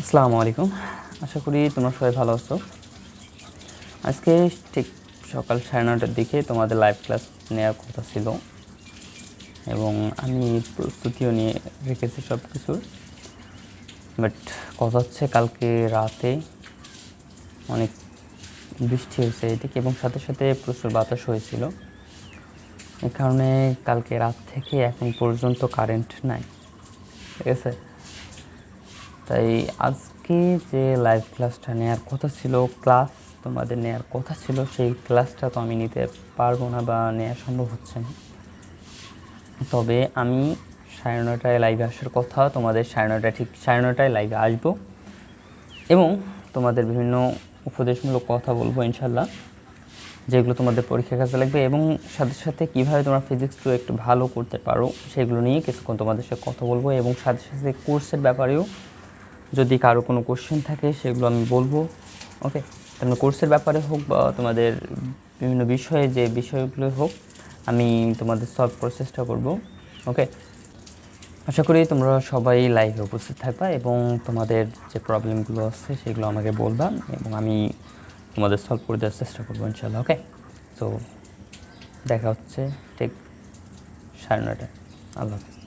আসসালামু আলাইকুম। আশা করি তোমরা সবাই ভালো আছো। আজকে ঠিক সকাল সাড়ে নটার দিকে তোমাদের লাইভ ক্লাস নেওয়ার কথা ছিল এবং আমি প্রস্তুতিও নিয়ে রেখেছি সব কিছুর বাট কথা হচ্ছে কালকে রাতে অনেক বৃষ্টি হয়েছে এদিকে এবং সাথে সাথে প্রচুর বাতাস হয়েছিল। এই কারণে কালকে রাত থেকে এখন পর্যন্ত কারেন্ট নাই। ঠিক আছে? তাই আজকে যে লাইভ ক্লাসটা নেওয়ার কথা ছিল ক্লাস তোমাদের নেওয়ার কথা ছিল, সেই ক্লাসটা তো আমি নিতে পারব না বা নেওয়া সম্ভব হচ্ছে না। তবে আমি সাড়ে নটায় লাইভে আসার কথা, তোমাদের সাড়ে নটায় ঠিক সাড়ে নটায় লাইভে আসব এবং তোমাদের বিভিন্ন উপদেশমূলক কথা বলব ইনশাল্লাহ যেগুলো তোমাদের পরীক্ষার কাজে লাগবে এবং সাথে সাথে কীভাবে তোমরা ফিজিক্স টু একটু ভালো করতে পারো, সেগুলো নিয়ে কিছুক্ষণ তোমাদের সাথে কথা বলব এবং সাথে সাথে কোর্সের ব্যাপারেও যদি কারও কোনো কোশ্চেন থাকে, সেগুলো আমি বলব। ওকে তোমরা কোর্সের ব্যাপারে হোক বা তোমাদের বিভিন্ন বিষয়ে যে বিষয়গুলো হোক, আমি তোমাদের সলভ করার চেষ্টা করব। ওকে আশা করি তোমরা সবাই লাইভে উপস্থিত থাকবা এবং তোমাদের যে প্রবলেমগুলো আছে, সেগুলো আমাকে বলবা এবং আমি তোমাদের সলভ করে দেওয়ার চেষ্টা করব ইনশাল্লাহ ওকে তো দেখা হচ্ছে ঠিক সাড়ে নটায় আল্লাহ হাফিজ।